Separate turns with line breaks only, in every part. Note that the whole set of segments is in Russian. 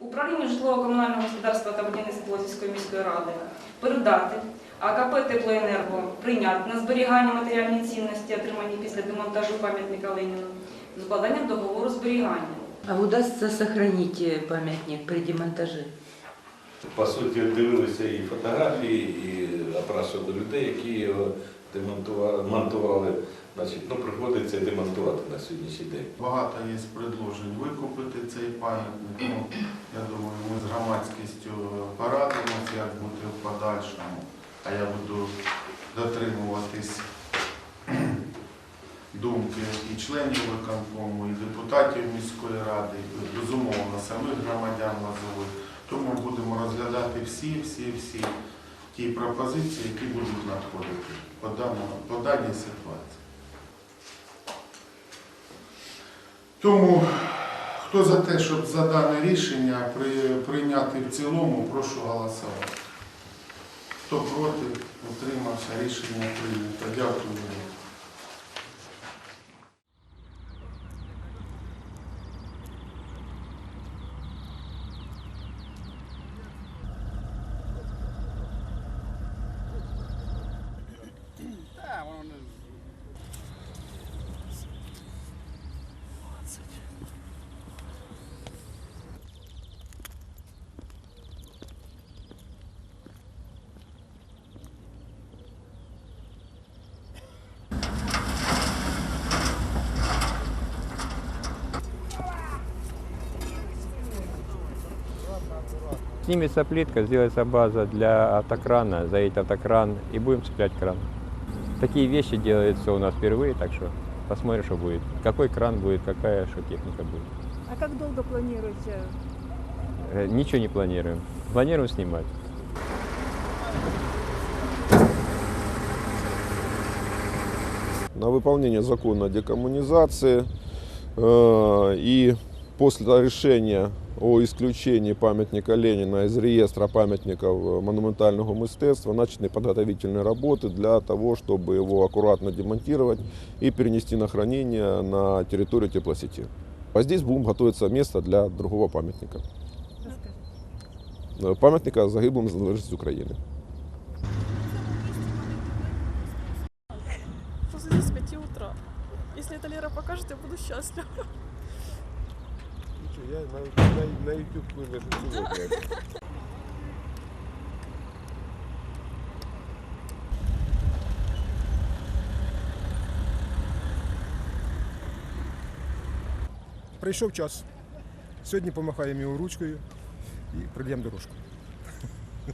Управлінню житлово-комунального господарства та будівництва Лозівської міської ради передати АКП Теплоенерго прийняти на зберігання матеріальні цінності, отримані після демонтажу пам'ятника Леніну, з укладанням договору зберігання.
А сохранить э, памятник при демонтаже?
По суті, дивилися і фотографії, і опрашували людей, які його демонтували, монтували. Значить, ну, приходиться демонтувати на сьогоднішній день.
Багато є предложень викупити цей пам'ятник. Ну, я думаю, ми з громадськістю порадимося, як бути в подальшому. А я буду дотримуватись думки і членів виконкому, і депутатів міської ради, безумовно, самих громадян Лозової. Тому будемо розглядати всі, всі, всі ті пропозиції, які будуть надходити по, даному, по даній ситуації. Тому, хто за те, щоб за дане рішення при- прийняти в цілому, прошу голосувати. Хто проти, утримався, рішення прийнято. Дякую.
Снимется плитка, сделается база для автокрана, заедет автокран и будем цеплять кран. Такие вещи делаются у нас впервые, так что посмотрим, что будет. Какой кран будет, какая что техника будет.
А как долго планируете?
Э, Ничего не планируем. Планируем снимать.
на выполнение закона о декоммунизации э, и после решения о исключении памятника Ленина из реестра памятников монументального мистецтва начаты подготовительные работы для того, чтобы его аккуратно демонтировать и перенести на хранение на территорию теплосети. А здесь будем готовиться место для другого памятника. Э, Памятника загиблым за незалежность України.
Здесь с 5 утра. Если это Лера покажет, я буду счастлива.
Я на, YouTube
Прийшов час. Сьогодні помахаємо його ручкою і пройдемо дорожку.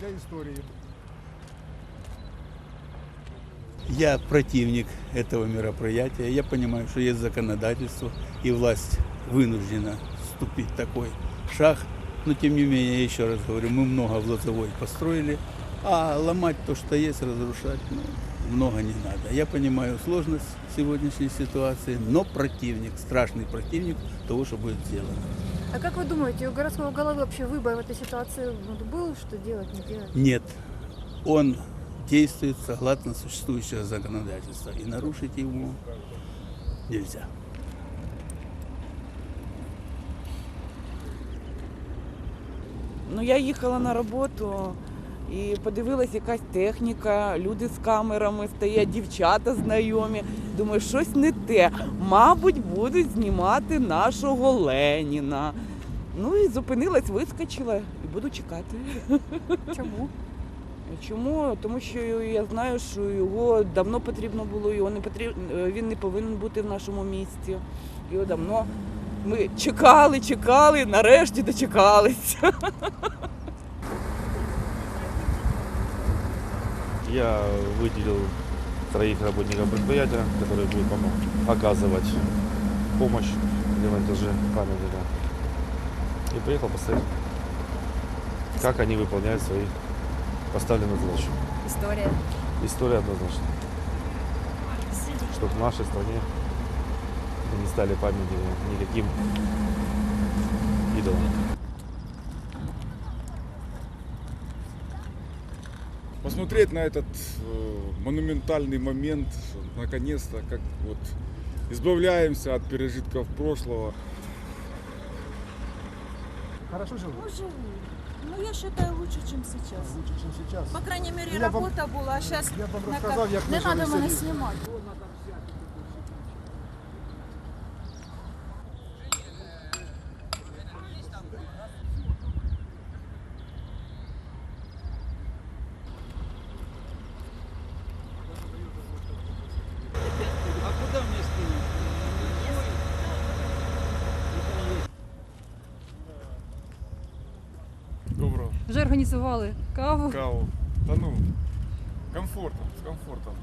Для історії.
Я противник этого мероприятия. Я понимаю, что есть законодательство, и власть вынуждена вступить в такой шаг. Но тем не менее, я еще раз говорю, мы много в Лозовой построили, а ломать то, что есть, разрушать, ну, много не надо. Я понимаю сложность сегодняшней ситуации, но противник, страшный противник того, что будет сделано.
А как вы думаете, у городского головы вообще выбор в этой ситуации вот был, что делать, не делать?
Нет, он действует согласно существующего законодательства, и нарушить его нельзя.
Ну, я їхала на роботу і подивилась якась техніка, люди з камерами стоять, дівчата знайомі. Думаю, щось не те. Мабуть, будуть знімати нашого Леніна. Ну і зупинилась, вискочила і буду чекати.
Чому?
Чому? Тому що я знаю, що його давно потрібно було, його не потрібно, він не повинен бути в нашому місті. Його давно ми чекали, чекали, нарешті дочекалися.
Я выделил троих работников предприятия, которые будут помо- оказывать помощь для монтажа памятника. И приехал посмотреть, как они выполняют свои поставленные задачи.
История.
История однозначно. Чтобы в нашей стране не стали памятниками никаким идолам.
Посмотреть на этот э, монументальный момент, наконец-то, как вот избавляемся от пережитков прошлого. Хорошо живут?
Ну, живу. Ну, я считаю, лучше, чем сейчас.
Лучше, чем сейчас.
По крайней мере,
я вам-
работа была, а сейчас
Я вам розказав, як ми
не
жили
надо
в
мене
селі.
знімати.
А куда мне скинуть?
Доброго.
Вже організували каву.
Каву. Та ну, комфортом, з комфортом.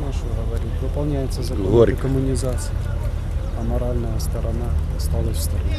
Ну, что говорить, выполняется закон
Горько.
коммунизации, а моральная сторона осталась в стороне.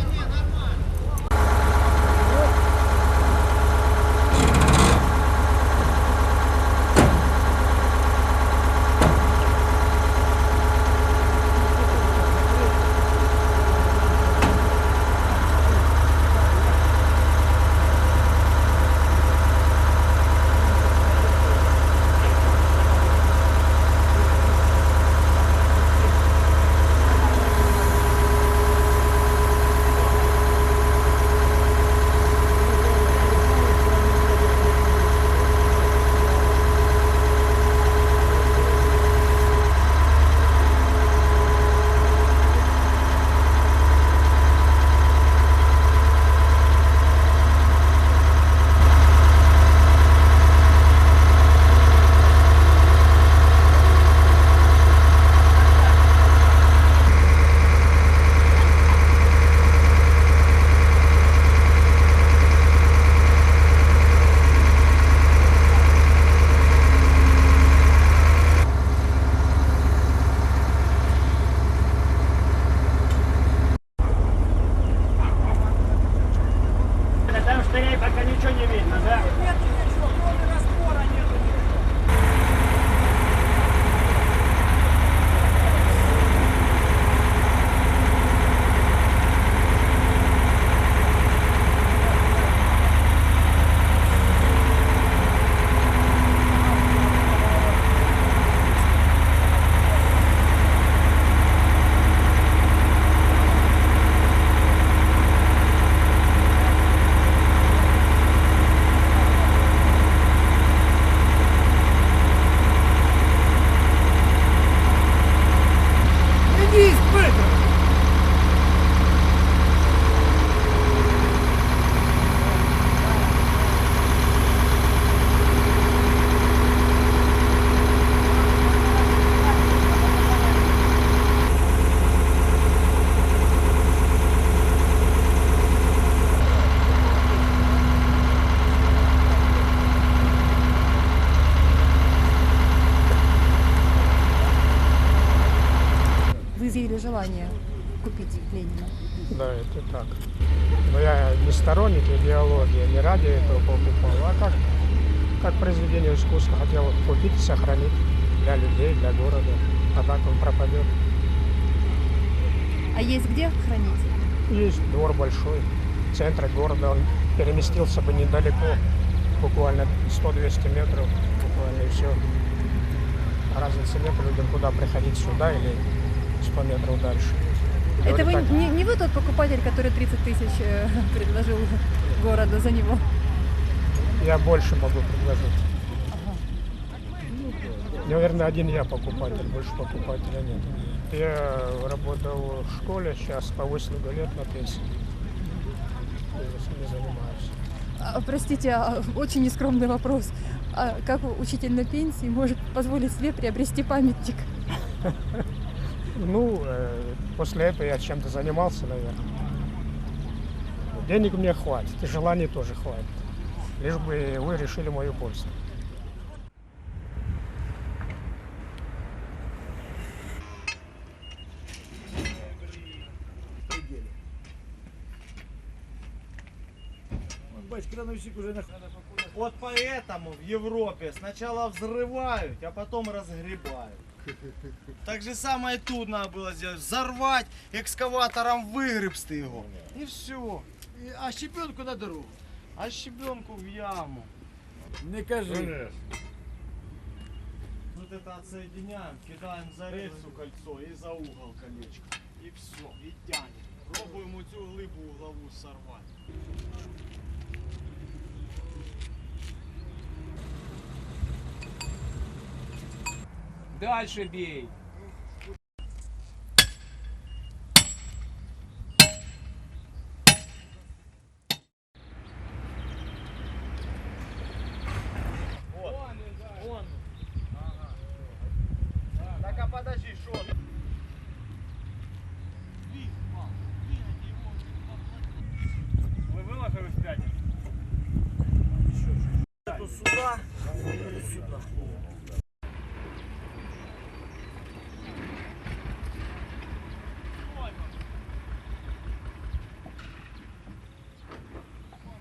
Стоять, пока ничего не видно, да?
Вы изъявили желание купить Ленина.
Да, это так. Но я не сторонник идеологии, не ради этого покупал, а как, как произведение искусства хотел купить и сохранить для людей, для города. А так он пропадет.
А есть где хранить?
Есть двор большой, в центре города. Он переместился бы недалеко, буквально 100-200 метров, буквально и все. Разницы нет людям, куда приходить сюда или 100 метров дальше.
Это вы,
так,
не, не вы тот покупатель, который 30 тысяч э, предложил городу за него?
Я больше могу предложить. Наверное, один я покупатель, больше покупателя нет. Я работал в школе, сейчас повысил до лет на пенсии. Не занимаюсь.
А, простите, а, очень нескромный вопрос. А как учитель на пенсии может позволить себе приобрести памятник?
Ну, э, после этого я чем-то занимался, наверное. Денег мне хватит, и желаний тоже хватит. Лишь бы вы решили мою пользу.
Вот поэтому в Европе сначала взрывают, а потом разгребают. Так же самое тут надо было сделать. Взорвать, экскаватором выгребсти его. И все. А щебенку на дорогу. А щебенку в яму.
Не кажи.
Вот это отсоединяем, кидаем за рельсу кольцо и за угол колечко. И все, и тянем. Пробуем цю глибу углову сорвать.
Дальше бей.
Вот, вон. Так, а подожди, что? Вы выложили в пятницу? Сюда, сюда.